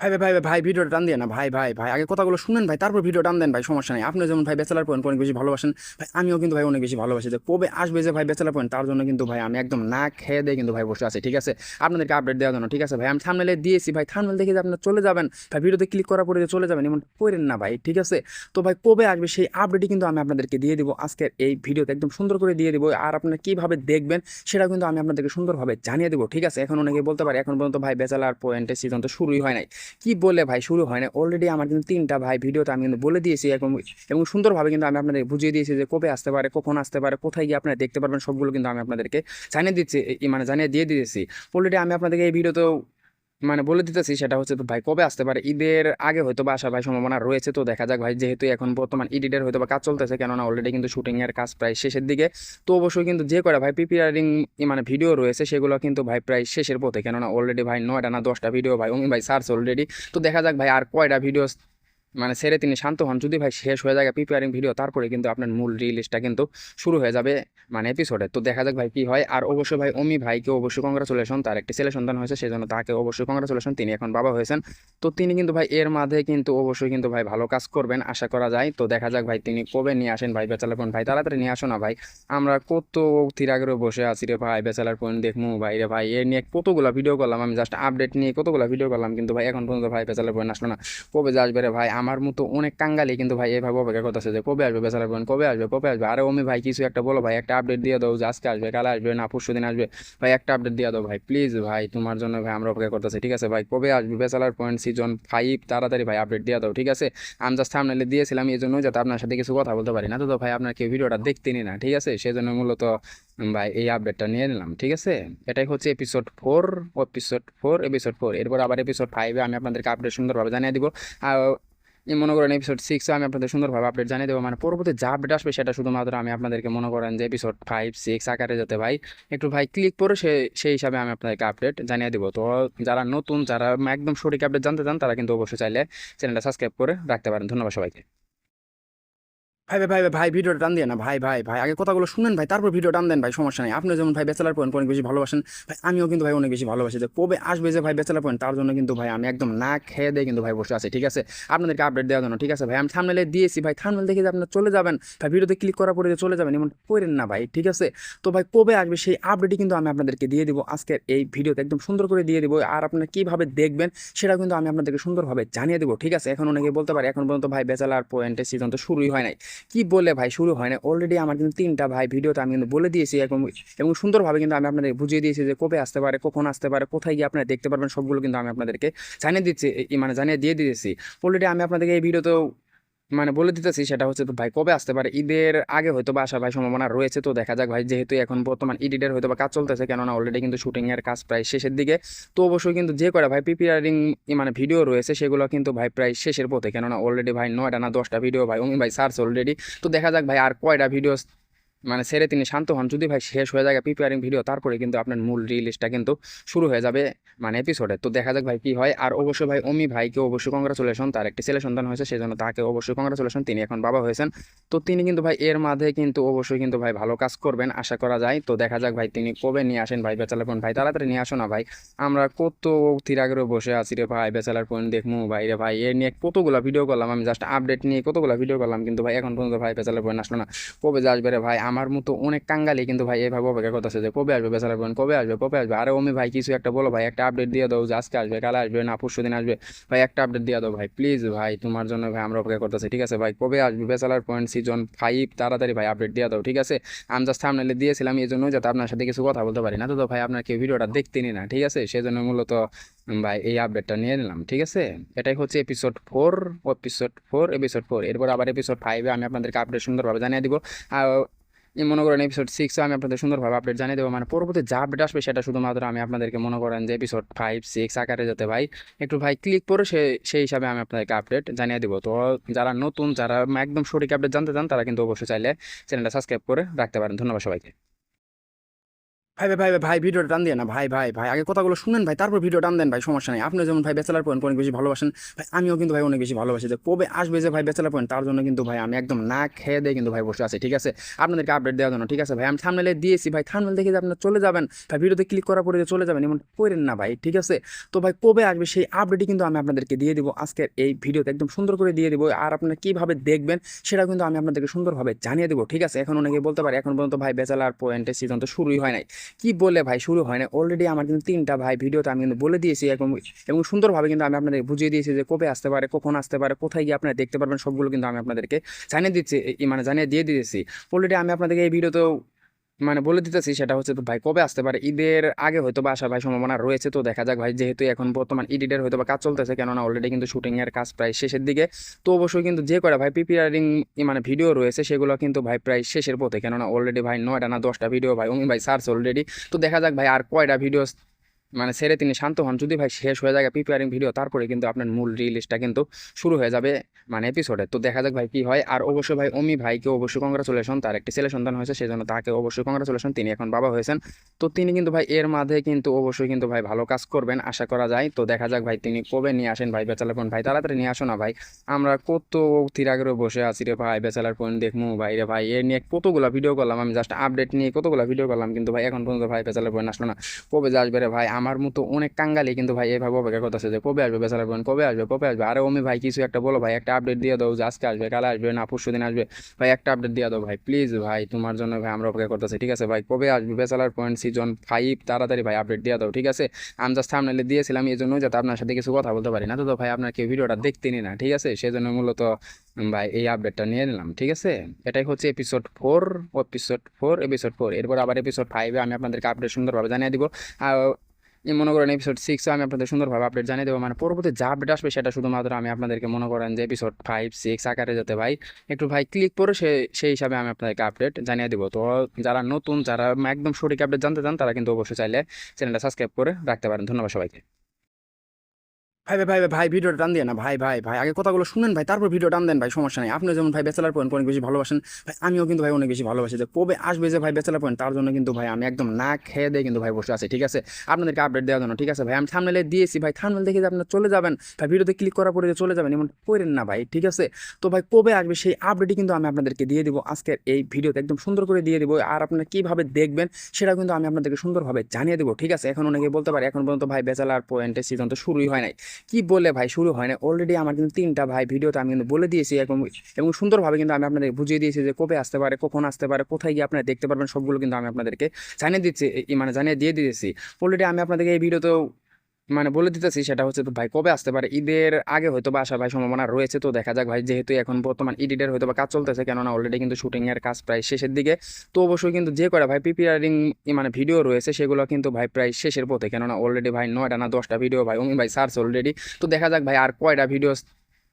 ভাই ভাই ভাই ভাই, ভিডিওটা টান দিয়ে না ভাই ভাই ভাই আগে কথাগুলো শুনেন ভাই তারপর ভিডিও টান দেন ভাই সমস্যা নেই। আপনি যেমন ভাই বেচালার পয়েন্ট অনেক বেশি ভালোবাসেন ভাই আমিও কিন্তু ভাই অনেক বেশি ভালোবাসি। যে কবে আসবে যে ভাই বেচালার পয়েন্ট তার জন্য কিন্তু ভাই আমি একদম না খেয়ে দিয়ে কিন্তু ভাই বসে আছি ঠিক আছে? আপনাদেরকে আপডেট দেওয়ার জন্য ঠিক আছে ভাই? আমি থামনেলে দিয়েছি ভাই থামনেল দেখে যে আপনারা চলে যাবেন ভাই ভিডিওতে ক্লিক করার পরে চলে যাবেন এমন করেন না ভাই ঠিক আছে? তো ভাই কবে আসবে সেই আপডেটই কিন্তু আমি আপনাদেরকে দিয়ে দিব আজকের এই ভিডিওতে একদম সুন্দর করে দিয়ে দিব আর আপনারা কীভাবে দেখবেন সেটা কিন্তু আমি আপনাদেরকে সুন্দরভাবে জানিয়ে দেবো ঠিক আছে? এখন অনেকে বলতে পারে এখন পর্যন্ত ভাই বেচালার পয়েন্টের সিজন তো শুরুই হয় নাই। কি বলে ভাই, শুরু হয় না। অলরেডি আমার কিন্তু তিনটা ভাই ভিডিওতে আমি কিন্তু বলে দিয়েছি এবং এবং সুন্দরভাবে কিন্তু আমি আপনাদের বুঝিয়ে দিয়েছি যে কবে আসতে পারে, কখন আসতে পারে, কোথায় গিয়ে আপনারা দেখতে পারবেন, সবগুলো কিন্তু আমি আপনাদেরকে জানিয়ে দিচ্ছি মানে জানিয়ে দিয়ে দিয়েছি। অলরেডি আমি আপনাদেরকে এই ভিডিওতেও মানে বলে দিতেছি সেটা হচ্ছে তো ভাই কবে আসতে পারে? ঈদের আগে হয়তো বা আসার ভাই সম্ভাবনা রয়েছে তো দেখা যাক ভাই, যেহেতু এখন বর্তমান ইডিটের হয়তো বা কাজ চলতেছে কেননা অলরেডি কিন্তু শুটিংয়ের কাজ প্রায় শেষের দিকে। তো অবশ্যই কিন্তু যে করে ভাই প্রিপেয়ারিং মানে ভিডিও রয়েছে সেগুলো কিন্তু ভাই প্রায় শেষের পথে কেননা অলরেডি ভাই নয়টা না দশটা ভিডিও ভাই অমি ভাই সার্চ অলরেডি তো দেখা যাক ভাই আর কয়টা ভিডিও মানে ছেড়ে তিনি শান্ত হন। যদি ভাই শেষ হয়ে যায় প্রিপেয়ারিং ভিডিও তারপরে কিন্তু আপনার মূল রিলিজটা কিন্তু শুরু হয়ে যাবে মানে এপিসোডে তো দেখা যাক ভাই কি হয়। আর অবশ্যই ভাই অমি ভাইকে অবশ্যই কংগ্রাচুলেশন তার একটি ছেলে সন্তান হয়েছে, সেজন্য তাকে অবশ্যই কংগ্রাচুলেশন তিনি এখন বাবা হয়েছেন। তো তিনি কিন্তু ভাই এর মাঝে কিন্তু অবশ্যই কিন্তু ভাই ভালো কাজ করবেন, আশা করা যায়। তো দেখা যাক ভাই তিনি কবে নিয়ে আসেন ভাই বেচালার পয়েন্ট ভাই তাড়াতাড়ি নিয়ে আসো না ভাই। আমরা কত আগ্রহ বসে আছি রে ভাই বেচালার পয়েন্ট দেখমু ভাই রে ভাই। এ নিয়ে কতগুলো ভিডিও করলাম, আমি জাস্ট আপডেট নিয়ে কতগুলো ভিডিও করলাম, কিন্তু ভাই এখন পর্যন্ত ভাই বেচালার পয়েন্ট আসলো না। কবে যে আসবে রে ভাই? আমার মতো অনেক কাঙ্গালি কিন্তু ভাই এভাবে অপেক্ষা করতেছে যে কবে আসবে বেচালার পয়েন্ট কবে আসবে কবে আসবে? আরে অমি ভাই, কিছু একটা বলো ভাই, একটা আপডেট দিয়ে দাও যে আজকে আসবে, কাল আসবে, না পরশু দিন আসবে। ভাই, একটা আপডেট দিয়ে দাও ভাই প্লিজ ভাই, তোমার জন্য ভাই আমরা অপেক্ষা করতেছি, ঠিক আছে ভাই? কবে আসবে বেচালার পয়েন্ট সিজন ফাইভ তাড়াতাড়ি ভাই আপডেট দিয়ে দাও, ঠিক আছে? আমি জাস্ট থামনেলে দিয়েছিলাম এই জন্য যাতে আপনার সাথে কিছু কথা বলতে পারি। না তো ভাই, আপনার কেউ ভিডিওটা দেখতেনি না, ঠিক আছে? সেজন্য মূলত ভাই, এই আপডেটটা নিয়ে নিলাম, ঠিক আছে? এটাই হচ্ছে episode four episode four episode four এরপর আবার এপিসোড ফাইভে আমি আপনাদেরকে আপডেট সুন্দরভাবে জানিয়ে দিব। আর মনে করেন এপিসোড সিক্স আমি আপনাদের সুন্দরভাবে আপডেট জানিয়ে দেবো। মানে পরবর্তী যা আপডেট আসবে সেটা শুধুমাত্র আমি আপনাদেরকে মনে করেন যে এপিসোড ফাইভ সিক্স আকারে যেতে ভাই একটু ভাই ক্লিক করে সে, সেই হিসাবে আমি আপনাদেরকে আপডেট জানিয়ে দেবো। তো যারা নতুন, যারা একদম সঠিক আপডেট জানতে চান, তারা কিন্তু অবশ্যই চাইলে চ্যানেলটা সাবস্ক্রাইব করে রাখতে পারেন। ধন্যবাদ সবাইকে। ভাই ভাই ভাই ভাই, ভিডিওটা টান দিয়ে না ভাই ভাই ভাই আগে কথাগুলো শুনেন ভাই তারপর ভিডিও টান দেন ভাই সমস্যা নেই। আপনি যেমন ভাই বেচালার পয়েন্ট অনেক বেশি ভালোবাসেন ভাই আমিও কিন্তু ভাই অনেক বেশি ভালোবাসি। যে কবে আসবে যে ভাই বেচালার পয়েন্ট তার জন্য কিন্তু ভাই আমি একদম না খেয়ে দিয়ে কিন্তু ভাই বসে আছি ঠিক আছে? আপনাদেরকে আপডেট দেওয়ার জন্য ঠিক আছে ভাই? আমি থামনেলে দিয়েছি ভাই থামনেল দেখে যে আপনারা চলে যাবেন ভাই ভিডিওতে ক্লিক করার পরে চলে যাবেন এমন করেন না ভাই ঠিক আছে? তো ভাই কবে আসবে সেই আপডেটই কিন্তু আমি আপনাদেরকে দিয়ে দিব আজকের এই ভিডিওতে একদম সুন্দর করে দিয়ে দিব আর আপনারা কীভাবে দেখবেন সেটা কিন্তু আমি আপনাদেরকে সুন্দরভাবে জানিয়ে দেবো ঠিক আছে? এখন অনেকে বলতে পারে এখন পর্যন্ত ভাই বেচালার পয়েন্টের সিজন তো শুরুই হয় নাই। কি বলে ভাই? শুরু হয় না। অলরেডি আমার কিন্তু তিনটা ভাই ভিডিওতে আমি কিন্তু বলে দিয়েছি এবং এবং সুন্দরভাবে কিন্তু আমি আপনাদের বুঝিয়ে দিয়েছি যে কবে আসতে পারে, কখন আসতে পারে, কোথায় গিয়ে আপনারা দেখতে পারবেন, সবগুলো কিন্তু আমি আপনাদেরকে জানিয়ে দিচ্ছি মানে জানিয়ে দিয়ে দিয়েছি। অলরেডি আমি আপনাদেরকে এই ভিডিওতেও মানে বলে দিতেছি সেটা হচ্ছে তো ভাই কবে আসতে পারে? ঈদের আগে হয়তো বা আসার ভাই সম্ভাবনা রয়েছে তো দেখা যাক ভাই। যেহেতু এখন বর্তমান ইডিটের হয়তো বা কাজ চলতেছে কেননা অলরেডি কিন্তু শুটিংয়ের কাজ প্রায় শেষের দিকে। তো অবশ্যই কিন্তু যে করে ভাই প্রিপেয়ারিং মানে ভিডিও রয়েছে সেগুলো কিন্তু ভাই প্রায় শেষের পথে। কেননা অলরেডি ভাই নয়টা না দশটা ভিডিও ভাই অমি ভাই সার্চ অলরেডি তো দেখা যাক ভাই আর কয়টা ভিডিও মানে ছেড়ে তিনি শান্ত হন। যদি ভাই শেষ হয়ে যায় প্রিপেয়ারিং ভিডিও তারপরে কিন্তু আপনার মূল রিলিজটা কিন্তু শুরু হয়ে যাবে মানে এপিসোডে তো দেখা যাক ভাই কি হয়। আর অবশ্যই ভাই অমি ভাইকে অবশ্যই কংগ্রাচুলেশন তার একটি ছেলে সন্তান হয়েছে, সেজন্য তাকে অবশ্যই কংগ্রাচুলেশন তিনি এখন বাবা হয়েছেন। তো তিনি কিন্তু ভাই এর মাঝে কিন্তু অবশ্যই কিন্তু ভাই ভালো কাজ করবেন, আশা করা যায়। তো দেখা যাক ভাই তিনি কবে নিয়ে আসেন ভাই বেচালার পয়েন্ট ভাই তাড়াতাড়ি নিয়ে আসো না ভাই। আমরা কত অক্তির আগ্রহ বসে আছি রে ভাই বেচালার পয়েন্ট দেখমু ভাই রে ভাই। এ নিয়ে কতগুলো ভিডিও করলাম, আমি জাস্ট আপডেট নিয়ে কতগুলো ভিডিও করলাম, কিন্তু ভাই এখন পর্যন্ত ভাই বেচালার পয়েন্ট আসলো না। কবে যে আসবে রে ভাই? আমার মতো অনেক কাঙ্গালি কিন্তু ভাই এভাবে অপেক্ষা করতেছে যে কবে আসবে বেচালার পয়েন্ট কবে আসবে কবে আসবে? আরে অমি ভাই, কিছু একটা বলো ভাই, একটা আপডেট দিয়ে দাও যে আজকে আসবে, কাল আসবে না, পরশু দিন আসবে। ভাই, একটা আপডেট দিয়ে দাও ভাই প্লিজ ভাই, তোমার জন্য ভাই আমরা অপেক্ষা করতেছি, ঠিক আছে ভাই? কবে আসবে বেচালার পয়েন্ট সিজন ফাইভ তাড়াতাড়ি ভাই আপডেট দিয়ে দাও, ঠিক আছে? আমি জাস্ট থামনেলে দিয়েছিলাম, এই জন্য যাতে আপনার সাথে কিছু কথা বলতে পারি না। তো ভাই, আপনার কেউ ভিডিওটা দেখতেনি না, ঠিক আছে? সেজন্য মূলত ভাই, এই আপডেটটা নিয়ে নিলাম, ঠিক আছে? এটাই হচ্ছে episode four episode four episode four এরপর আবার এপিসোড ফাইভে আমি আপনাদেরকে আপডেট সুন্দরভাবে জানিয়ে দিব। আর মনে করেন এপিসোড সিক্স আমি আপনাদের সুন্দরভাবে আপডেট জানিয়ে দেবো। মানে পরবর্তী যা আপডেট আসবে সেটা শুধুমাত্র আমি আপনাদেরকে মনে করেন যে এপিসোড ফাইভ সিক্স আকারে যেতে ভাই একটু ভাই ক্লিক করে সে, সেই হিসাবে আমি আপনাদেরকে আপডেট জানিয়ে দেবো। তো যারা নতুন, যারা একদম সঠিক আপডেট জানতে চান, তারা কিন্তু অবশ্যই চাইলে চ্যানেলটা সাবস্ক্রাইব করে রাখতে পারেন। ধন্যবাদ সবাইকে। ভাই ভাই ভাই ভাই, ভিডিওটা টান দিয়ে না, ভাই ভাই ভাই, আগে কথাগুলো শুনেন ভাই, তারপর ভিডিও টান দেন ভাই, সমস্যা নেই। আপনি যেমন ভাই ব্যাচেলার পয়েন্ট অনেক বেশি ভালোবাসেন, ভাই, আমিও কিন্তু ভাই অনেক বেশি ভালোবাসি যে কবে আসবে যে ভাই ব্যাচেলার পয়েন্ট, তার জন্য কিন্তু ভাই আমি একদম না খেয়ে দিয়ে কিন্তু ভাই বসে আছি, ঠিক আছে? আপনাদেরকে আপডেট দেওয়ার জন্য, ঠিক আছে ভাই? আমি থামনেলে দিয়েছি ভাই থামনেল দেখে যে আপনারা চলে যাবেন, ভাই, ভিডিওতে ক্লিক করার পরে চলে যাবেন, এমন করেন না ভাই, ঠিক আছে? তো ভাই, কবে আসবে সেই আপডেটই কিন্তু আমি আপনাদেরকে দিয়ে দিব, আজকের এই ভিডিওতে একদম সুন্দর করে দিয়ে দিব, আর আপনারা কীভাবে দেখবেন সেটা কিন্তু আমি আপনাদেরকে সুন্দরভাবে জানিয়ে দেবো, ঠিক আছে? এখন অনেকে বলতে পারে, এখন পর্যন্ত ভাই ব্যাচেলার পয়েন্টের সিজন তো শুরুই হয় নাই। কি বলে ভাই শুরু হয় না। অলরেডি আমার কিন্তু তিনটা ভাই ভিডিওতে আমি কিন্তু বলে দিয়েছি এবং এবং সুন্দরভাবে কিন্তু আমি আপনাদের বুঝিয়ে দিয়েছি যে কবে আসতে পারে, কখন আসতে পারে, কোথায় গিয়ে আপনারা দেখতে পারবেন, সবগুলো কিন্তু আমি আপনাদেরকে জানিয়ে দিচ্ছি মানে জানিয়ে দিয়ে দিয়েছি। অলরেডি আমি আপনাদেরকে এই ভিডিওতেও মানে বলে দিতেছি সেটা হচ্ছে তো ভাই কবে আসতে পারে? ঈদের আগে হয়তো বা আসার ভাই সম্ভাবনা রয়েছে তো দেখা যাক ভাই। যেহেতু এখন বর্তমান ইডিটের হয়তো বা কাজ চলতেছে কেননা অলরেডি কিন্তু শুটিংয়ের কাজ প্রায় শেষের দিকে। তো অবশ্যই কিন্তু যে করে ভাই প্রিপেয়ারিং মানে ভিডিও রয়েছে সেগুলো কিন্তু ভাই প্রায় শেষের পথে। কেননা অলরেডি ভাই নয়টা না দশটা ভিডিও ভাই অমি ভাই সার্চ অলরেডি তো দেখা যাক ভাই আর কয়টা ভিডিও মানে ছেড়ে তিনি শান্ত হন। যদি ভাই শেষ হয়ে যায় প্রিপেয়ারিং ভিডিও তারপরে কিন্তু আপনার মূল রিলিজটা কিন্তু শুরু হয়ে যাবে মানে এপিসোডে তো দেখা যাক ভাই কি হয়। আর অবশ্যই ভাই অমি ভাইকে অবশ্যই কংগ্রাচুলেশন তার একটি ছেলে সন্তান হয়েছে সেই জন্য তাকে অবশ্যই কংগ্রাচুলেশন তিনি এখন বাবা হয়েছেন। তো তিনি কিন্তু ভাই এর মাঝে কিন্তু অবশ্যই কিন্তু ভাই ভালো কাজ করবেন, আশা করা যায়। তো দেখা যাক ভাই তিনি কবে নিয়ে আসেন ভাই বেচালার পয়েন্ট ভাই তাড়াতাড়ি নিয়ে আসো না ভাই। আমরা কত থিরাগরে বসে আছি রে ভাই বেচালার পয়েন্ট দেখমু ভাই রে ভাই। এর নিয়ে কতগুলো ভিডিও করলাম, আমি জাস্ট আপডেট নিয়ে কতগুলো ভিডিও করলাম, কিন্তু ভাই এখন পর্যন্ত ভাই বেচালার পয়েন্ট আসলো না। কবে যে আসবে রে ভাই? আমার মতো অনেক কাঙ্গালি কিন্তু ভাই এভাবে অপেক্ষা করতেছে যে, কবে আসবে বেচালার পয়েন্ট কবে আসবে? কবে আসবে? আরে অমি ভাই, কিছু একটা বলো ভাই, একটা আপডেট দিয়ে দাও যে, আজকে আসবে, কালে আসবে, না পরশু দিন আসবে। ভাই, একটা আপডেট দিয়ে দাও ভাই প্লিজ ভাই, তোমার জন্য ভাই আমরা অপেক্ষা করতেছি, ঠিক আছে ভাই? কবে আসবে বেচালার পয়েন্ট সিজন ফাইভ তাড়াতাড়ি ভাই আপডেট দিয়ে দাও, ঠিক আছে? আমি জাস্ট থামনেলে দিয়েছিলাম, এই জন্য যাতে আপনার সাথে কিছু কথা বলতে পারি। না তো তো ভাই, আপনার কেউ ভিডিওটা দেখতেনি না, ঠিক আছে? সেজন্য মূলত ভাই এই আপডেটটা নিয়ে নিলাম, ঠিক আছে? এটাই হচ্ছে episode four episode four episode four এরপর আবার এপিসোড ফাইভে আমি আপনাদেরকে আপডেট সুন্দরভাবে জানিয়ে দিব। আর মনে করেন এপিসোড সিক্স আমি আপনাদের সুন্দরভাবে আপডেট জানিয়ে দেবো। মানে পরবর্তী যা আপডেট আসবে সেটা শুধুমাত্র আমি আপনাদেরকে মনে করেন যে এপিসোড ফাইভ সিক্স আকারে যেতে ভাই একটু ভাই ক্লিক করে সে, সেই হিসাবে আমি আপনাদেরকে আপডেট জানিয়ে দেবো। তো যারা নতুন, যারা একদম সঠিক আপডেট জানতে চান, তারা কিন্তু অবশ্যই চাইলে চ্যানেলটা সাবস্ক্রাইব করে রাখতে পারেন। ধন্যবাদ সবাইকে। ভাই ভাই ভাই ভাই, ভিডিওটা টান দিয়ে না, ভাই ভাই ভাই, আগে কথাগুলো শুনেন ভাই, তারপর ভিডিও টান দেন ভাই, সমস্যা নেই। আপনি যেমন ভাই ব্যাচেলার পয়েন্ট অনেক বেশি ভালোবাসেন, ভাই, আমিও কিন্তু ভাই অনেক বেশি ভালোবাসি। যে কবে আসবে যে ভাই ব্যাচেলার পয়েন্ট তার জন্য কিন্তু ভাই আমি একদম না খেয়ে দিয়ে কিন্তু ভাই বসে আছি, ঠিক আছে? আপনাদেরকে আপডেট দেওয়ার জন্য, ঠিক আছে ভাই? আমি থামনেলে দিয়েছি ভাই থামনেল দেখে যে আপনারা চলে যাবেন, ভাই, ভিডিওতে ক্লিক করার পরে যে চলে যাবেন, এমন করেন না ভাই, ঠিক আছে? তো ভাই, কবে আসবে সেই আপডেটই কিন্তু আমি আপনাদেরকে দিয়ে দিব, আজকের এই ভিডিওতে একদম সুন্দর করে দিয়ে দিব, আর আপনারা কীভাবে দেখবেন সেটা কিন্তু আমি আপনাদেরকে সুন্দরভাবে জানিয়ে দেবো, ঠিক আছে? এখন অনেকে বলতে পারে, এখন পর্যন্ত ভাই ব্যাচেলার পয়েন্টের সিজন তো শুরুই হয় নাই। কি বলে ভাই? শুরু হয় না। অলরেডি আমার কিন্তু তিনটা ভাই ভিডিওতে আমি কিন্তু বলে দিয়েছি এবং এবং সুন্দরভাবে কিন্তু আমি আপনাদের বুঝিয়ে দিয়েছি যে কবে আসতে পারে, কখন আসতে পারে, কোথায় গিয়ে আপনারা দেখতে পারবেন, সবগুলো কিন্তু আমি আপনাদেরকে জানিয়ে দিচ্ছি মানে জানিয়ে দিয়ে দিয়েছি। অলরেডি আমি আপনাদেরকে এই ভিডিওতেও মানে বলে দিতেছি সেটা হচ্ছে তো ভাই, কবে আসতে পারে? ঈদের আগে হয়তো বা আসার ভাই সম্ভাবনা রয়েছে তো দেখা যাক ভাই, যেহেতু এখন বর্তমান এডিটের হয়তো বা কাজ চলতেছে কেননা অলরেডি কিন্তু শুটিংয়ের কাজ প্রায় শেষের দিকে। তো অবশ্যই কিন্তু যে করে ভাই প্রিপেয়ারিং মানে ভিডিও রয়েছে সেগুলো কিন্তু ভাই প্রায় শেষের পথে কেননা অলরেডি ভাই নয়টা না দশটা ভিডিও ভাই অমি ভাই সার্চ অলরেডি তো দেখা যাক ভাই আর কয়টা ভিডিও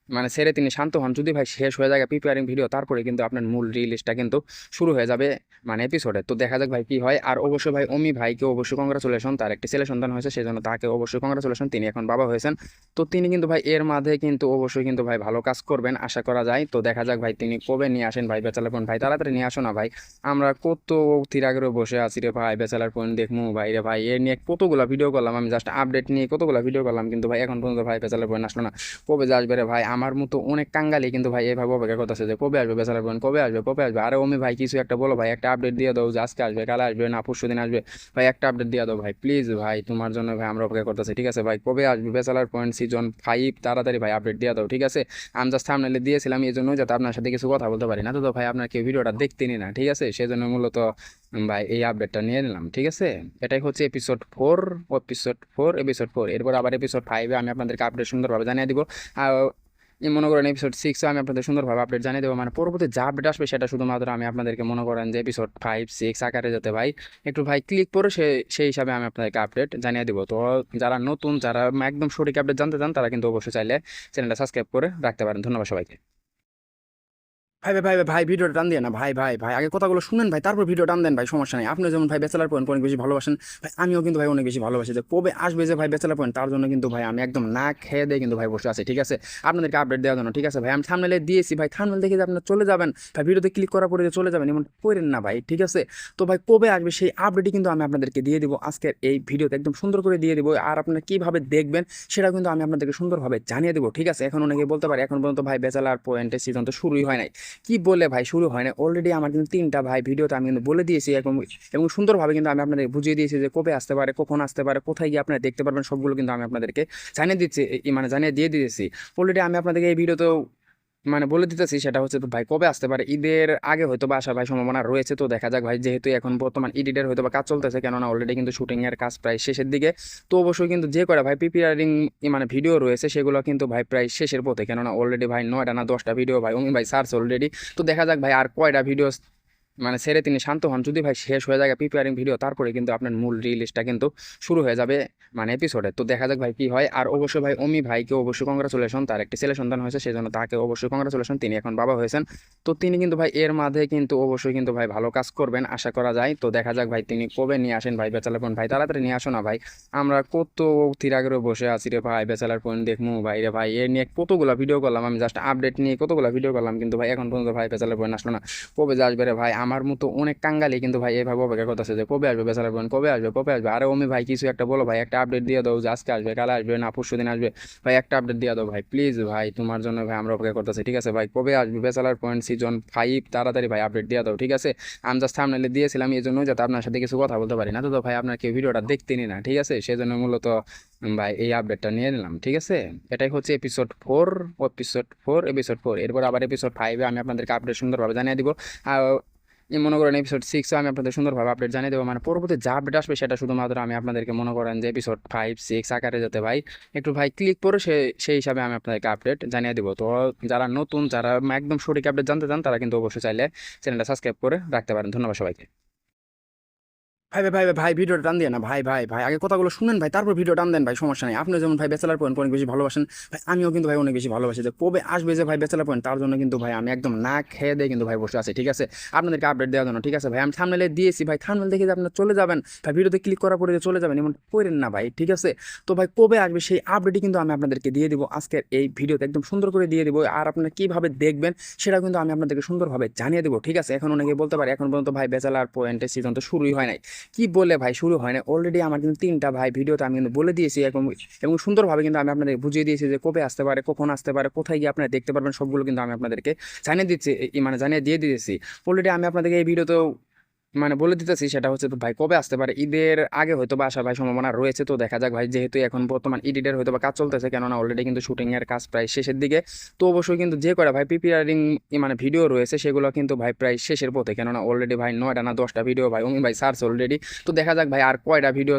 মানে সেরে তিনি শান্ত হন। যদি ভাই শেষ হয়ে যায় প্রিপেয়ারিং ভিডিও তারপরে কিন্তু আপনার মূল রিলিজটা কিন্তু শুরু হয়ে যাবে মানে এপিসোডে তো দেখা যাক ভাই কি হয়। আর অবশ্যই ভাই অমি ভাইকে অবশ্যই কংগ্রাচুলেশন তার একটি ছেলে সন্তান হয়েছে সেই জন্য তাকে অবশ্যই কংগ্রাচুলেশন তিনি এখন বাবা হয়েছেন। তো তিনি কিন্তু ভাই এর মাঝে কিন্তু অবশ্যই কিন্তু ভাই ভালো কাজ করবেন, আশা করা যায়। তো দেখা যাক ভাই তিনি কবে নিয়ে আসেন ভাই বেচালার পয়েন্ট ভাই তাড়াতাড়ি নিয়ে আসো না ভাই। আমরা কত থিরাগরে বসে আছি রে ভাই বেচালার পয়েন্ট দেখমু ভাই রে ভাই। এর নিয়ে কতগুলো ভিডিও করলাম, আমি জাস্ট আপডেট নিয়ে কতগুলো ভিডিও করলাম, কিন্তু ভাই এখন পর্যন্ত ভাই বেচালার পয়েন্ট আসলো না। কবে যে আসবে রে ভাই? আমার মতো অনেক কাঙ্গালি কিন্তু ভাই এভাবে অপেক্ষা করতেছে যে, কবে আসবে বেচালার পয়েন্ট কবে আসবে? কবে আসবে? আরে অমি ভাই, কিছু একটা বলো ভাই, একটা আপডেট দিয়ে দাও যে, আজকে আসবে, কালে আসবে, না পরশু দিন আসবে। ভাই, একটা আপডেট দিয়ে দাও ভাই প্লিজ ভাই, তোমার জন্য ভাই আমরা অপেক্ষা করতেছি, ঠিক আছে ভাই? কবে আসবে বেচালার পয়েন্ট সিজন ফাইভ তাড়াতাড়ি ভাই আপডেট দিয়ে দাও, ঠিক আছে? আমি জাস্ট থামনেলে দিয়েছিলাম, এই জন্য যাতে আপনার সাথে কিছু কথা বলতে পারি। না তো তো ভাই, আপনার কেউ ভিডিওটা দেখতেনি না ঠিক আছে? সেজন্য মূলত ভাই এই আপডেটটা নিয়ে নিলাম, ঠিক আছে? এটাই হচ্ছে episode four episode four episode four এরপর আবার এপিসোড ফাইভে আমি আপনাদেরকে আপডেট সুন্দরভাবে জানিয়ে দিব। আর মনে করেন এপিসোড সিক্স আমি আপনাদের সুন্দরভাবে আপডেট জানিয়ে দেবো। মানে পরবর্তী যা আপডেট আসবে সেটা শুধুমাত্র আমি আপনাদেরকে মনে করেন যে এপিসোড ফাইভ সিক্স আকারে যেতে ভাই একটু ভাই ক্লিক করে সে, সেই হিসাবে আমি আপনাদেরকে আপডেট জানিয়ে দেবো। তো যারা নতুন, যারা একদম সঠিক আপডেট জানতে চান, তারা কিন্তু অবশ্যই চাইলে চ্যানেলটা সাবস্ক্রাইব করে রাখতে পারেন। ধন্যবাদ সবাইকে। ভাই ভাই ভাই ভাই, ভিডিওটা টান দিয়ে না, ভাই ভাই ভাই, আগে কথাগুলো শুনেন ভাই, তারপর ভিডিও টান দেন ভাই, সমস্যা নেই। আপনি যেমন ভাই ব্যাচেলার পয়েন্ট অনেক বেশি ভালোবাসেন, ভাই, আমিও কিন্তু ভাই অনেক বেশি ভালোবাসি। যে কবে আসবে যে ভাই ব্যাচেলার পয়েন্ট তার জন্য কিন্তু ভাই আমি একদম না খেয়ে দিয়ে কিন্তু ভাই বসে আছি, ঠিক আছে? আপনাদেরকে আপডেট দেওয়ার জন্য, ঠিক আছে ভাই? আমি থামনেলে দিয়েছি ভাই থামনেল দেখে আপনারা চলে যাবেন, ভাই, ভিডিওতে ক্লিক করার পরে চলে যাবেন, এমন করেন না ভাই, ঠিক আছে? তো ভাই, কবে আসবে সেই আপডেটই কিন্তু আমি আপনাদেরকে দিয়ে দিব, আজকের এই ভিডিওতে একদম সুন্দর করে দিয়ে দিব, আর আপনারা কীভাবে দেখবেন সেটা কিন্তু আমি আপনাদেরকে সুন্দরভাবে জানিয়ে দেবো, ঠিক আছে? এখন অনেকে বলতে পারে, এখন পর্যন্ত ভাই ব্যাচেলার পয়েন্টের সিজন তো শুরুই হয় নাই। কি বলে ভাই শুরু হয় না। অলরেডি আমার কিন্তু তিনটা ভাই ভিডিওতে আমি কিন্তু বলে দিয়েছি এবং এবং সুন্দরভাবে কিন্তু আমি আপনাদের বুঝিয়ে দিয়েছি যে কবে আসতে পারে, কখন আসতে পারে, কোথায় গিয়ে আপনারা দেখতে পারবেন, সবগুলো কিন্তু আমি আপনাদেরকে জানিয়ে দিচ্ছি মানে জানিয়ে দিয়ে দিয়েছি। অলরেডি আমি আপনাদেরকে এই ভিডিওতেও মানে বলে দিতেছি সেটা হচ্ছে তো ভাই কবে আসতে পারে? ঈদের আগে হয়তো বা আসার ভাই সম্ভাবনা রয়েছে, তো দেখা যাক ভাই। যেহেতু এখন বর্তমান ইডিটের হয়তো বা কাজ চলতেছে, কেননা অলরেডি কিন্তু শুটিংয়ের কাজ প্রায় শেষের দিকে। তো অবশ্যই কিন্তু যে করে ভাই প্রিপেয়ারিং মানে ভিডিও রয়েছে, সেগুলো কিন্তু ভাই প্রায় শেষের পথে, কেননা অলরেডি ভাই নয়টা না দশটা ভিডিও ভাই অমি ভাই সার্চ অলরেডি তো দেখা যাক ভাই আর কয়টা ভিডিও মানে ছেড়ে তিনি শান্ত হন। যদি ভাই শেষ হয়ে যায় প্রিপেয়ারিং ভিডিও তারপরে কিন্তু আপনার মূল রিলিজটা কিন্তু শুরু হয়ে যাবে মানে এপিসোডে তো দেখা যাক ভাই কি হয়। আর অবশ্যই ভাই অমি ভাইকে অবশ্যই কংগ্রাচুলেশন তার একটি ছেলে সন্তান হয়েছে সেই জন্য তাকে অবশ্যই কংগ্রাচুলেশন তিনি এখন বাবা হয়েছেন। তো তিনি কিন্তু ভাই এর মাঝে কিন্তু অবশ্যই কিন্তু ভাই ভালো কাজ করবেন, আশা করা যায়। তো দেখা যাক ভাই তিনি কবে নিয়ে আসেন ভাই বেচালার পয়েন্ট ভাই তাড়াতাড়ি নিয়ে আসো না ভাই। আমরা কত তিরাগেরও বসে আছি রে ভাই, বেচালার পয়েন্ট দেখমু ভাই রে ভাই। এর নিয়ে কতগুলো ভিডিও করলাম, আমি জাস্ট আপডেট নিয়ে কতগুলো ভিডিও করলাম, কিন্তু ভাই এখন পর্যন্ত ভাই বেচালার পয়েন্ট আসলো না। কবে যে আসবে রে ভাই? আমার মতো অনেক কাঙ্গালি কিন্তু ভাই এইভাবে অপেক্ষা করতেছে যে কবে আসবে বেচালার পয়েন্ট কবে আসবে কবে আসবে? আরে অমি ভাই, কিছু একটা বলো ভাই, একটা আপডেট দিয়ে দাও যে আজকে আসবে, কাল আসবে না, পরশু দিন আসবে। ভাই, একটা আপডেট দিয়ে দাও ভাই প্লিজ ভাই, তোমার জন্য ভাই আমরা অপেক্ষা করতেছি, ঠিক আছে ভাই? কবে আসবে বেচালার পয়েন্ট সিজন ফাইভ তাড়াতাড়ি ভাই আপডেট দিয়ে দাও, ঠিক আছে? আমি জাস্ট থামনেলে দিয়েছিলাম, এই জন্য যাতে আপনার সাথে কিছু কথা বলতে পারি না। তো তো ভাই, আপনার কেউ ভিডিওটা দেখতেনি না, ঠিক আছে? সেজন্য মূলত ভাই এই আপডেটটা নিয়ে নিলাম, ঠিক আছে? এটাই হচ্ছে episode four episode four episode four এরপর আবার এপিসোড ফাইভে আমি আপনাদেরকে আপডেট সুন্দরভাবে জানিয়ে দিব। আর মনে করেন এপিসোড সিক্সও আমি আপনাদের সুন্দরভাবে আপডেট জানিয়ে দেবো। মানে পরবর্তী যা আপডেট আসবে সেটা শুধুমাত্র আমি আপনাদেরকে মনে করেন যে এপিসোড ফাইভ সিক্স আকারে যেতে ভাই একটু ভাই ক্লিক করে সে, সেই হিসাবে আমি আপনাদেরকে আপডেট জানিয়ে দেবো। তো যারা নতুন, যারা একদম সঠিক আপডেট জানতে চান, তারা কিন্তু অবশ্যই চাইলে চ্যানেলটা সাবস্ক্রাইব করে রাখতে পারেন। ধন্যবাদ সবাইকে। ভাই ভাই ভাই ভাই, ভিডিওটা টান দিয়ে না, ভাই ভাই ভাই, আগে কথাগুলো শুনেন ভাই, তারপর ভিডিও টান দেন ভাই, সমস্যা নেই। আপনি যেমন ভাই ব্যাচেলার পয়েন্ট অনেক বেশি ভালোবাসেন, ভাই, আমিও কিন্তু ভাই অনেক বেশি ভালোবাসি। যে কবে আসবে যে ভাই ব্যাচেলার পয়েন্ট তার জন্য কিন্তু ভাই আমি একদম না খেয়ে দিয়ে কিন্তু ভাই বসে আছি, ঠিক আছে? আপনাদেরকে আপডেট দেওয়ার জন্য, ঠিক আছে ভাই? আমি থামনেলে দিয়েছি ভাই থামনেল দেখে যে আপনারা চলে যাবেন, ভাই, ভিডিওতে ক্লিক করার পরে চলে যাবেন, এমন করেন না ভাই, ঠিক আছে? তো ভাই, কবে আসবে সেই আপডেটই কিন্তু আমি আপনাদেরকে দিয়ে দিব, আজকের এই ভিডিওতে একদম সুন্দর করে দিয়ে দিব, আর আপনারা কীভাবে দেখবেন সেটা কিন্তু আমি আপনাদেরকে সুন্দরভাবে জানিয়ে দেবো, ঠিক আছে? এখন অনেকে বলতে পারে, এখন পর্যন্ত ভাই ব্যাচেলার পয়েন্টের সিজন তো শুরুই হয় নাই। কি বলে ভাই? শুরু হয় না। অলরেডি আমার কিন্তু তিনটা ভাই ভিডিওতে আমি কিন্তু বলে দিয়েছি এবং এবং সুন্দরভাবে কিন্তু আমি আপনাদের বুঝিয়ে দিয়েছি যে কবে আসতে পারে, কখন আসতে পারে, কোথায় গিয়ে আপনারা দেখতে পারবেন, সবগুলো কিন্তু আমি আপনাদেরকে জানিয়ে দিচ্ছি মানে জানিয়ে দিয়ে দিয়েছি। অলরেডি আমি আপনাদেরকে এই ভিডিওতেও মানে বলে দিতেছি সেটা হচ্ছে তো ভাই কবে আসতে পারে? ঈদের আগে হয়তো বা আসার ভাই সম্ভাবনা রয়েছে, তো দেখা যাক ভাই। যেহেতু এখন বর্তমান ইডিটের হয়তো বা কাজ চলতেছে, কেননা অলরেডি কিন্তু শুটিংয়ের কাজ প্রায় শেষের দিকে। তো অবশ্যই কিন্তু যে করে ভাই প্রিপেয়ারিং মানে ভিডিও রয়েছে, সেগুলো কিন্তু ভাই প্রায় শেষের পথে, কেননা অলরেডি ভাই নয়টা না দশটা ভিডিও ভাই অমি ভাই সার্চ অলরেডি তো দেখা যাক ভাই আর কয়টা ভিডিও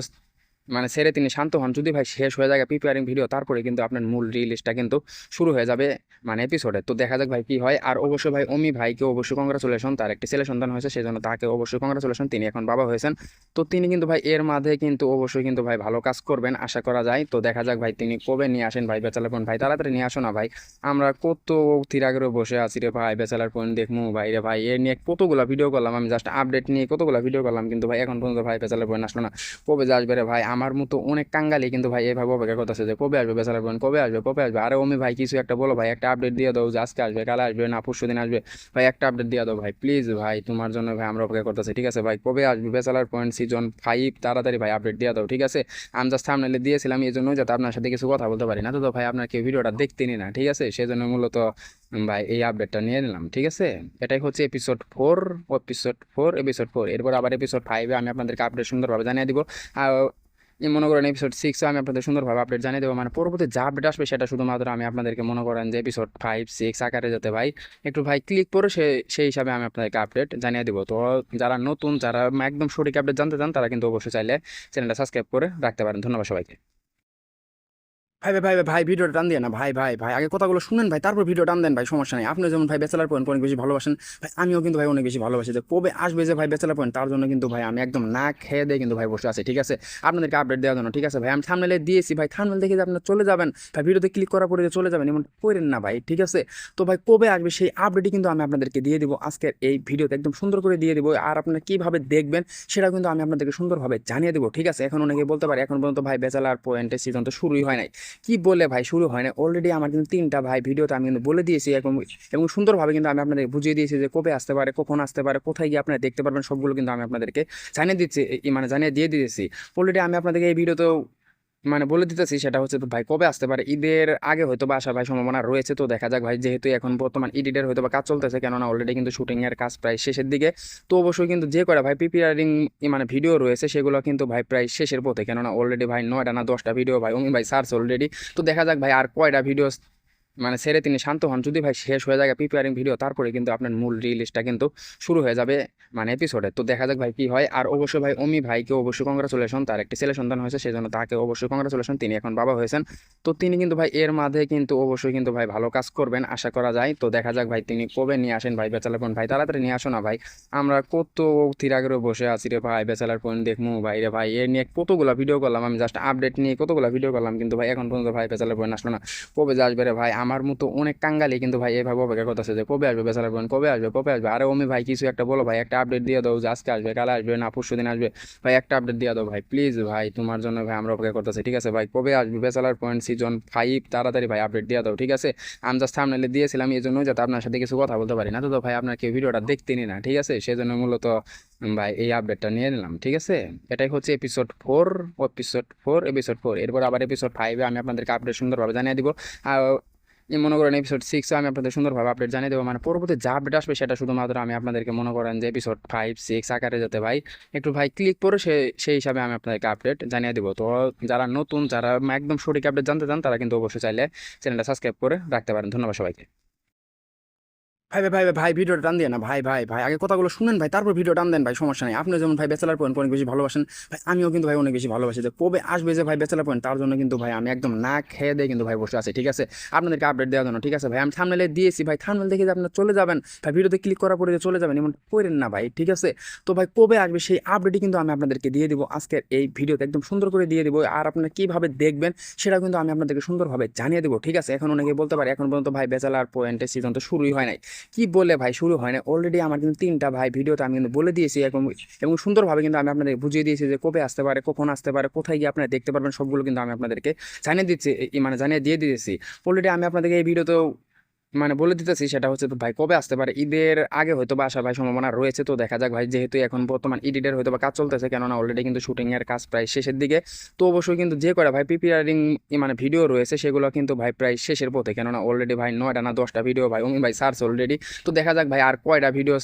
মানে ছেড়ে তিনি শান্ত হন। যদি ভাই শেষ হয়ে যায় প্রিপেয়ারিং ভিডিও তারপরে কিন্তু আপনার মূল রিলিজটা কিন্তু শুরু হয়ে যাবে মানে এপিসোডে তো দেখা যাক ভাই কি হয়। আর অবশ্যই ভাই অমি ভাইকে অবশ্যই কংগ্রাচুলেশন তার একটি ছেলে সন্তান হয়েছে সেই জন্য তাকে অবশ্যই কংগ্রাচুলেশন তিনি এখন বাবা হয়েছেন। তো তিনি কিন্তু ভাই এর মাঝে কিন্তু অবশ্যই কিন্তু ভাই ভালো কাজ করবেন, আশা করা যায়। তো দেখা যাক ভাই তিনি কবে নিয়ে আসেন ভাই বেচালার পয়েন্ট ভাই তাড়াতাড়ি নিয়ে আসো না ভাই। আমরা কত তিরাগেরও বসে আছি রে ভাই বেচালার পয়েন্ট দেখমু ভাই রে ভাই। এ নিয়ে কতগুলো ভিডিও করলাম, আমি জাস্ট আপডেট নিয়ে কতগুলো ভিডিও করলাম, কিন্তু ভাই এখন পর্যন্ত ভাই বেচালার পয়েন্ট আসলো না। কবে যে আসবে রে ভাই? আমার মতো অনেক কাঙ্গালি কিন্তু ভাই এইভাবে অপেক্ষা করতেছে যে কবে আসবে বেচালার পয়েন্ট কবে আসবে কবে আসবে? আরে অমি ভাই, কিছু একটা বলো ভাই, একটা আপডেট দিয়ে দাও যে আজকে আসবে, কাল আসবে না, পরশু দিন আসবে। ভাই, একটা আপডেট দিয়ে দাও ভাই প্লিজ ভাই, তোমার জন্য ভাই আমরা অপেক্ষা করতেছি, ঠিক আছে ভাই? কবে আসবে বেচালার পয়েন্ট সিজন ফাইভ তাড়াতাড়ি ভাই আপডেট দিয়ে দাও, ঠিক আছে? আমি জাস্ট থামনেলে দিয়েছিলাম, এই জন্য যাতে আপনার সাথে কিছু কথা বলতে পারি না। তো ভাই, আপনার কেউ ভিডিওটা দেখতে দেখতেনি না, ঠিক আছে? সেজন্য মূলত ভাই এই আপডেটটা নিয়ে নিলাম, ঠিক আছে? এটাই হচ্ছে episode four episode four episode four এরপর আবার এপিসোড ফাইভে আমি আপনাদেরকে আপডেট সুন্দরভাবে জানিয়ে দিব। আর মনে করেন এপিসোড সিক্সে আমি আপনাদের সুন্দরভাবে আপডেট জানিয়ে দেবো। মানে পরবর্তী যা আপডেট আসবে সেটা শুধুমাত্র আমি আপনাদেরকে মনে করেন যে এপিসোড ফাইভ সিক্স আকারে যেতে ভাই একটু ভাই ক্লিক করে সে, সেই হিসাবে আমি আপনাদেরকে আপডেট জানিয়ে দেবো। তো যারা নতুন, যারা একদম সঠিক আপডেট জানতে চান, তারা কিন্তু অবশ্যই চাইলে চ্যানেলটা সাবস্ক্রাইব করে রাখতে পারেন। ধন্যবাদ সবাইকে। ভাই ভাই ভাই ভাই, ভিডিওটা টান দিয়ে না ভাই ভাই ভাই আগে কথাগুলো শুনেন ভাই তারপর ভিডিও টান দেন ভাই সমস্যা নেই। আপনি যেমন ভাই ব্যাচেলার পয়েন্ট অনেক বেশি ভালোবাসেন ভাই আমিও কিন্তু ভাই অনেক বেশি ভালোবাসি। যে কবে আসবে যে ভাই ব্যাচেলার পয়েন্ট তার জন্য কিন্তু ভাই আমি একদম না খেয়ে দিয়ে কিন্তু ভাই বসে আছি ঠিক আছে? আপনাদেরকে আপডেট দেওয়ার জন্য ঠিক আছে ভাই? আমি থামনেলে দিয়েছি ভাই থামনেল দেখে যে আপনার চলে যাবেন ভাই ভিডিওতে ক্লিক করার পরে চলে যাবেন এমন করেন না ভাই ঠিক আছে? তো ভাই কবে আসবে সেই আপডেটই কিন্তু আমি আপনাদেরকে দিয়ে দিব আজকের এই ভিডিওতে একদম সুন্দর করে দিয়ে দিব আর আপনারা কীভাবে দেখবেন সেটা কিন্তু আমি আপনাদেরকে সুন্দরভাবে জানিয়ে দেবো ঠিক আছে? এখন অনেকে বলতে পারে এখন পর্যন্ত ভাই ব্যাচেলার পয়েন্টের সিজন তো শুরুই হয় নাই। কি বলে ভাই, শুরু হয় না। অলরেডি আমার কিন্তু তিনটা ভাই ভিডিওতে আমি কিন্তু বলে দিয়েছি এবং এবং সুন্দরভাবে কিন্তু আমি আপনাদের বুঝিয়ে দিয়েছি যে কবে আসতে পারে, কখন আসতে পারে, কোথায় গিয়ে আপনারা দেখতে পারবেন, সবগুলো কিন্তু আমি আপনাদেরকে জানিয়ে দিচ্ছি মানে জানিয়ে দিয়ে দিয়েছি। অলরেডি আমি আপনাদেরকে এই ভিডিওতেও মানে বলে দিতেছি সেটা হচ্ছে ভাই কবে আসতে পারে? ঈদের আগে হয়তো বা আসার ভাই সম্ভাবনা রয়েছে, তো দেখা যাক ভাই। যেহেতু এখন বর্তমান এডিটের হয়তো বা কাজ চলতেছে, কেননা অলরেডি কিন্তু শুটিংয়ের কাজ প্রায় শেষের দিকে। তো অবশ্যই কিন্তু যে করা ভাই প্রিপেয়ারিং মানে ভিডিও রয়েছে, সেগুলো কিন্তু ভাই প্রায় শেষের পথে, কেননা অলরেডি ভাই নয়টা না দশটা ভিডিও ভাই অমি ভাই সার্চ অলরেডি তো দেখা যাক ভাই আর কয়টা ভিডিও মানে ছেড়ে তিনি শান্ত হন। যদি ভাই শেষ হয়ে যায় প্রিপেয়ারিং ভিডিও তারপরে কিন্তু আপনার মূল রিলিজটা কিন্তু শুরু হয়ে যাবে মানে এপিসোডে তো দেখা যাক ভাই কি হয়। আর অবশ্যই ভাই অমি ভাইকে অবশ্যই কংগ্রাচুলেশন তার একটি ছেলে সন্তান হয়েছে, সেজন্য তাকে অবশ্যই কংগ্রাচুলেশন তিনি এখন বাবা হয়েছেন। তো তিনি কিন্তু ভাই এর মাঝে কিন্তু অবশ্যই কিন্তু ভাই ভালো কাজ করবেন, আশা করা যায়। তো দেখা যাক ভাই তিনি কবে নিয়ে আসেন ভাই বেচালার পয়েন্ট ভাই তাড়াতাড়ি নিয়ে আসো না ভাই। আমরা কত থিরাগেরও বসে আছি রে ভাই বেচালার পয়েন্ট দেখমু ভাই রে ভাই। এর নিয়ে কতগুলো ভিডিও করলাম, আমি জাস্ট আপডেট নিয়ে কতগুলো ভিডিও করলাম, কিন্তু ভাই এখন পর্যন্ত ভাই বেচালার পয়েন্ট আসলো না। কবে যে আসবে রে ভাই? আমার মতো অনেক কাঙ্গালি কিন্তু ভাই এভাবে অপেক্ষা করতেছে যে কবে আসবে বেচালার পয়েন্ট কবে আসবে কবে আসবে? আরে অমি ভাই, কিছু একটা বলো ভাই, একটা আপডেট দিয়ে দাও যে আজকে আসবে, কাল আসবে না, পরশু দিন আসবে। ভাই, একটা আপডেট দিয়ে দাও ভাই প্লিজ ভাই, তোমার জন্য ভাই আমরা অপেক্ষা করতেছি, ঠিক আছে? ভাই, কবে আসবে বেচালার পয়েন্ট সিজন ফাইভ তাড়াতাড়ি ভাই আপডেট দিয়ে দাও, ঠিক আছে? আমি জাস্ট থামনেলে দিয়েছিলাম, এই জন্য যাতে আপনার সাথে কিছু কথা বলতে পারি। না তো ভাই, আপনার কেউ ভিডিওটা দেখতে দেখতেনি না, ঠিক আছে? সেজন্য মূলত ভাই, এই আপডেটটা নিয়ে নিলাম, ঠিক আছে? এটাই হচ্ছে episode four episode four episode four এরপর আবার এপিসোড ফাইভে আমি আপনাদেরকে আপডেট সুন্দরভাবে জানিয়ে দিব। আর মনে করেন এপিসোড সিক্সে আমি আপনাদের সুন্দরভাবে আপডেট জানিয়ে দেবো। মানে পরবর্তী যা আপডেট আসবে সেটা শুধুমাত্র আমি আপনাদেরকে মনে করেন যে এপিসোড ফাইভ সিক্স আকারে যাতে ভাই একটু ভাই ক্লিক করে সে, সেই হিসাবে আমি আপনাদেরকে আপডেট জানিয়ে দেবো। তো যারা নতুন, যারা একদম সঠিক আপডেট জানতে চান, তারা কিন্তু অবশ্যই চাইলে চ্যানেলটা সাবস্ক্রাইব করে রাখতে পারেন। ধন্যবাদ সবাইকে। ভাই ভাই ভাই ভাই, ভিডিওটা টান দিয়ে না ভাই ভাই ভাই আগে কথাগুলো শুনেন ভাই তারপর ভিডিও টান দেন ভাই সমস্যা নেই। আপনি যেমন ভাই ব্যাচেলার পয়েন্ট অনেক বেশি ভালোবাসেন ভাই আমিও কিন্তু ভাই অনেক বেশি ভালোবাসি। যে কবে আসবে যে ভাই ব্যাচেলার পয়েন্ট তার জন্য কিন্তু ভাই আমি একদম না খেয়ে দিয়ে কিন্তু ভাই বসে আছি ঠিক আছে? আপনাদেরকে আপডেট দেওয়ার জন্য ঠিক আছে ভাই? আমি থামনেলে দিয়েছি ভাই থামনেল দেখে যে আপনার চলে যাবেন ভাই ভিডিওতে ক্লিক করার পরে চলে যাবেন এমন করেন না ভাই ঠিক আছে? তো ভাই কবে আসবে সেই আপডেটই কিন্তু আমি আপনাদেরকে দিয়ে দিব আজকের এই ভিডিওতে একদম সুন্দর করে দিয়ে দিব। আর আপনারা কীভাবে দেখবেন সেটা কিন্তু আমি আপনাদেরকে সুন্দরভাবে জানিয়ে দেবো ঠিক আছে? এখন অনেকে বলতে পারে এখন পর্যন্ত ভাই ব্যাচেলার পয়েন্টের সিজন তো শুরুই হয় নাই। কি বলে ভাই, শুরু হয় না অলরেডি আমার কিন্তু তিনটা ভাই, ভিডিওতে আমি কিন্তু বলে দিয়েছি এবং এবং সুন্দরভাবে কিন্তু আমি আপনাদের বুঝিয়ে দিয়েছি যে কবে আসতে পারে, কখন আসতে পারে, কোথায় গিয়ে আপনারা দেখতে পারবেন, সবগুলো কিন্তু আমি আপনাদেরকে জানিয়ে দিচ্ছি মানে জানিয়ে দিয়ে দিয়েছি। অলরেডি আমি আপনাদেরকে এই ভিডিওতেও মানে বলে দিতেছি সেটা হচ্ছে তো ভাই কবে আসতে পারে? ঈদের আগে হয়তো বা আসার ভাই সম্ভাবনা রয়েছে, তো দেখা যাক ভাই। যেহেতু এখন বর্তমান এডিটের হয়তো বা কাজ চলতেছে, কেননা অলরেডি কিন্তু শুটিংয়ের কাজ প্রায় শেষের দিকে। তো অবশ্যই কিন্তু যে করে ভাই প্রিপেয়ারিং মানে ভিডিও রয়েছে, সেগুলো কিন্তু ভাই প্রায় শেষের পথে, কেননা অলরেডি ভাই নয়টা না দশটা ভিডিও ভাই অমি ভাই সার্চ অলরেডি তো দেখা যাক ভাই আর কয়টা ভিডিও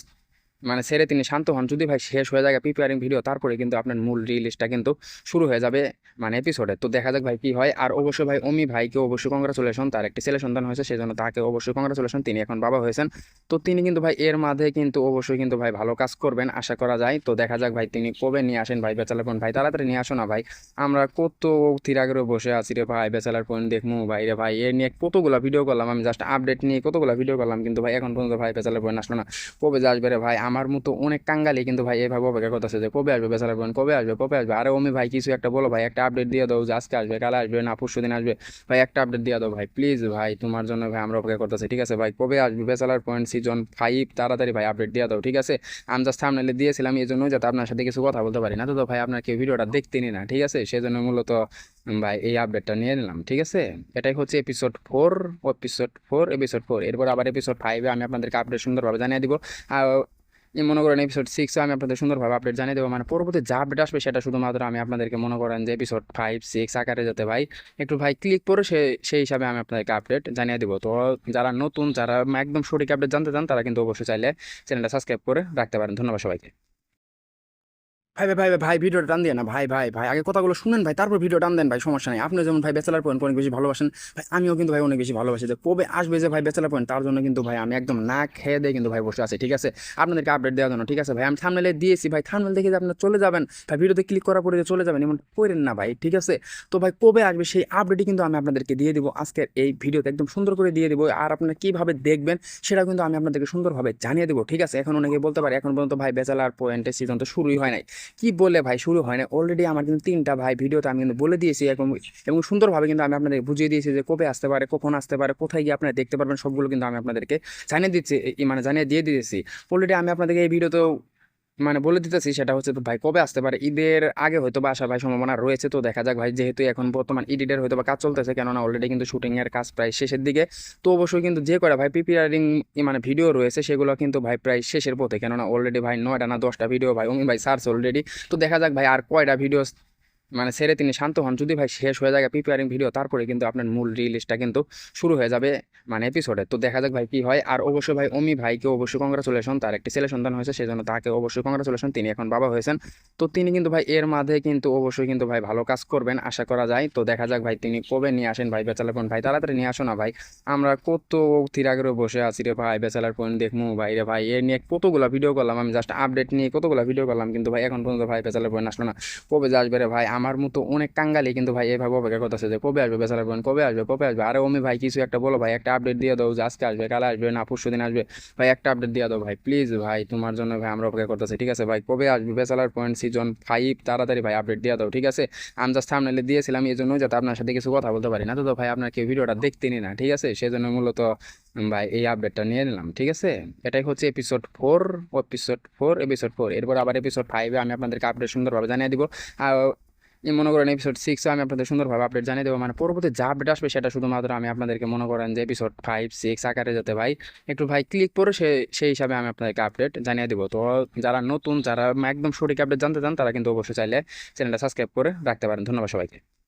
মানে ছেড়ে তিনি শান্ত হন। যদি ভাই শেষ হয়ে যায় প্রিপেয়ারিং ভিডিও তারপরে কিন্তু আপনার মূল রিলিজটা কিন্তু শুরু হয়ে যাবে মানে এপিসোডে তো দেখা যাক ভাই কি হয়। আর অবশ্যই ভাই অমি ভাইকে অবশ্যই কংগ্রাচুলেশন তার একটি ছেলে সন্তান হয়েছে, সেজন্য তাকে অবশ্যই কংগ্রাচুলেশন তিনি এখন বাবা হয়েছেন। তো তিনি কিন্তু ভাই এর মাঝে কিন্তু অবশ্যই কিন্তু ভাই ভালো কাজ করবেন, আশা করা যায়। তো দেখা যাক ভাই তিনি কবে নিয়ে আসেন ভাই বেচালার পয়েন্ট ভাই তাড়াতাড়ি নিয়ে আসো না ভাই। আমরা কত থিরাগেরও বসে আছি রে ভাই বেচালার পয়েন্ট দেখমু ভাই রে ভাই। এর নিয়ে কতগুলো ভিডিও করলাম, আমি জাস্ট আপডেট নিয়ে কতগুলো ভিডিও করলাম, কিন্তু ভাই এখন পর্যন্ত ভাই বেচালার পয়েন্ট আসলো না। কবে যে আসবে রে ভাই? আমার মতো অনেক কাঙ্গালি কিন্তু ভাই এভাবে অপেক্ষা করতেছে যে কবে আসবে বেচালার পয়েন্ট কবে আসবে কবে আসবে? আরে অমি ভাই, কিছু একটা বলো ভাই, একটা আপডেট দিয়ে দাও যে আজকে আসবে, কাল আসবে, না পরশু দিন আসবে। ভাই, একটা আপডেট দিয়ে দাও ভাই প্লিজ ভাই, তোমার জন্য ভাই আমরা অপেক্ষা করতেছি, ঠিক আছে ভাই? কবে আসবে বেচালার পয়েন্ট সিজন ফাইভ তাড়াতাড়ি ভাই আপডেট দিয়ে দাও, ঠিক আছে? আমি জাস্ট থামনেলে দিয়েছিলাম, এই জন্য যাতে আপনার সাথে কিছু কথা বলতে পারি না। তো ভাই, আপনার কেউ ভিডিওটা দেখতেনি না ঠিক আছে? সেজন্য মূলত ভাই এই আপডেটটা নিয়ে নিলাম, ঠিক আছে? এটাই হচ্ছে episode four episode four episode four এরপর আবার এপিসোড ফাইভে আমি আপনাদেরকে আপডেট সুন্দরভাবে জানিয়ে দিব। আর মনে করেন এপিসোড সিক্সে আমি আপনাদের সুন্দরভাবে আপডেট জানিয়ে দেবো। মানে পরবর্তী যা আপডেট আসবে সেটা শুধুমাত্র আমি আপনাদেরকে মনে করেন যে এপিসোড ফাইভ সিক্স আকারে যাতে ভাই একটু ভাই ক্লিক করে সে, সেই হিসাবে আমি আপনাদেরকে আপডেট জানিয়ে দেবো। তো যারা নতুন, যারা একদম সঠিক আপডেট জানতে চান, তারা কিন্তু অবশ্যই চাইলে চ্যানেলটা সাবস্ক্রাইব করে রাখতে পারেন। ধন্যবাদ সবাইকে। ভাই ভাই ভাই ভাই, ভিডিওটা টান দিয়ে না ভাই ভাই ভাই আগে কথাগুলো শুনেন ভাই তারপর ভিডিও টান দেন ভাই সমস্যা নেই। আপনি যেমন ভাই ব্যাচেলার পয়েন্ট অনেক বেশি ভালোবাসেন ভাই আমিও কিন্তু ভাই অনেক বেশি ভালোবাসি। যে কবে আসবে যে ভাই ব্যাচেলার পয়েন্ট তার জন্য কিন্তু ভাই আমি একদম না খেয়ে দিয়ে কিন্তু ভাই বসে আছি ঠিক আছে? আপনাদেরকে আপডেট দেওয়ার জন্য ঠিক আছে ভাই? আমি থামনেলে দিয়েছি ভাই থামনেল দেখে যে আপনারা চলে যাবেন ভাই ভিডিওতে ক্লিক করার পরে যে চলে যাবেন এমন করেন না ভাই ঠিক আছে? তো ভাই কবে আসবে সেই আপডেটই কিন্তু আমি আপনাদেরকে দিয়ে দিব আজকের এই ভিডিওতে একদম সুন্দর করে দিয়ে দিব আর আপনারা কীভাবে দেখবেন সেটা কিন্তু আমি আপনাদেরকে সুন্দরভাবে জানিয়ে দেবো ঠিক আছে? এখন অনেকে বলতে পারে এখন পর্যন্ত ভাই ব্যাচেলার পয়েন্টের সিজন তো শুরুই হয় নাই। কি বলে ভাই, শুরু হয় না অলরেডি আমার কিন্তু তিনটা ভাই ভিডিওতে আমি কিন্তু বলে দিয়েছি এবং এবং সুন্দরভাবে কিন্তু আমি আপনাদের বুঝিয়ে দিয়েছি যে কবে আসতে পারে, কখন আসতে পারে, কোথায় গিয়ে আপনারা দেখতে পারবেন, সবগুলো কিন্তু আমি আপনাদেরকে জানিয়ে দিচ্ছি মানে জানিয়ে দিয়ে দিয়েছি। অলরেডি আমি আপনাদেরকে এই ভিডিওতেও মানে বলে দিতেছি সেটা হচ্ছে ভাই কবে আসতে পারে? ঈদের আগে হয়তো বা আসার ভাই সম্ভাবনা রয়েছে তো দেখা যাক ভাই। যেহেতু এখন বর্তমান ইডিটের হয়তো বা কাজ চলতেছে কেননা অলরেডি কিন্তু শুটিংয়ের কাজ প্রায় শেষের দিকে। তো অবশ্যই কিন্তু যে করে ভাই প্রিপেয়ারিং মানে ভিডিও রয়েছে সেগুলো কিন্তু ভাই প্রায় শেষের পথে। কেননা অলরেডি ভাই নয়টা না দশটা ভিডিও ভাই অমি ভাই সার্চ অলরেডি তো দেখা যাক ভাই আর কয়টা ভিডিও মানে ছেড়ে তিনি শান্ত হন। যদি ভাই শেষ হয়ে যায় প্রিপেয়ারিং ভিডিও তারপরে কিন্তু আপনার মূল রিলিজটা কিন্তু শুরু হয়ে যাবে মানে এপিসোডে তো দেখা যাক ভাই কি হয়। আর অবশ্যই ভাই, অমি ভাইকে অবশ্যই কংগ্রাচুলেশন তার একটি ছেলে সন্তান হয়েছে সেজন্য তাকে অবশ্যই কংগ্রাচুলেশন তিনি এখন বাবা হয়েছেন। তো তিনি কিন্তু ভাই, এর মাঝে কিন্তু অবশ্যই কিন্তু ভাই ভালো কাজ করবেন, আশা করা যায়। তো দেখা যাক ভাই, তিনি কবে নিয়ে আসেন ভাই বেচালার পয়েন্ট ভাই, তাড়াতাড়ি নিয়ে আসো না ভাই। আমরা কত তীর আগের বসে আছি রে ভাই বেচালার পয়েন্ট দেখমু ভাই রে ভাই। এ নিয়ে কতগুলো ভিডিও করলাম, আমি জাস্ট আপডেট নিয়ে কতগুলো ভিডিও করলাম, কিন্তু ভাই, এখন পর্যন্ত ভাই বেচালার পয়েন্ট আসলো না। কবে যে আসবে রে ভাই? আমার মতো অনেক কাঙ্গালি কিন্তু ভাই এভাবে অপেক্ষা করতেছে যে, কবে আসবে বেচালার পয়েন্ট কবে আসবে? কবে আসবে? আরে অমি ভাই, কিছু একটা বলো ভাই, একটা আপডেট দিয়ে দাও যে, আজকে আসবে, কাল আসবে না, পরশু দিন আসবে। ভাই, একটা আপডেট দিয়ে দাও ভাই প্লিজ ভাই, তোমার জন্য ভাই আমরা অপেক্ষা করতেছি, ঠিক আছে? ভাই, কবে আসবে বেচালার পয়েন্ট সিজন ফাইভ তাড়াতাড়ি ভাই আপডেট দিয়ে দাও, ঠিক আছে? আমি জাস্ট থামনেলে দিয়েছিলাম, এই জন্য যাতে আপনার সাথে কিছু কথা বলতে পারি না। তো ভাই, আপনার কেউ ভিডিওটা দেখতেনি না, ঠিক আছে? সেজন্য মূলত ভাই, এই আপডেটটা নিয়ে নিলাম, ঠিক আছে? এটাই হচ্ছে episode four episode four episode four এরপর আবার এপিসোড ফাইভে আমি আপনাদেরকে আপডেট সুন্দরভাবে জানিয়ে দিব। মনে করেন এপিসোড সিক্সও আমি আপনাদের সুন্দরভাবে আপডেট জানিয়ে দেবো। মানে পরবর্তী যা আপডেট আসবে সেটা শুধুমাত্র আমি আপনাদেরকে মনে করেন যে এপিসোড ফাইভ সিক্স আকারে যাতে ভাই একটু ভাই ক্লিক করে সে, সেই হিসাবে আমি আপনাদেরকে আপডেট জানিয়ে দেবো। তো যারা নতুন, যারা একদম সঠিক আপডেট জানতে চান, তারা কিন্তু অবশ্যই চাইলে চ্যানেলটা সাবস্ক্রাইব করে রাখতে পারেন। ধন্যবাদ সবাইকে।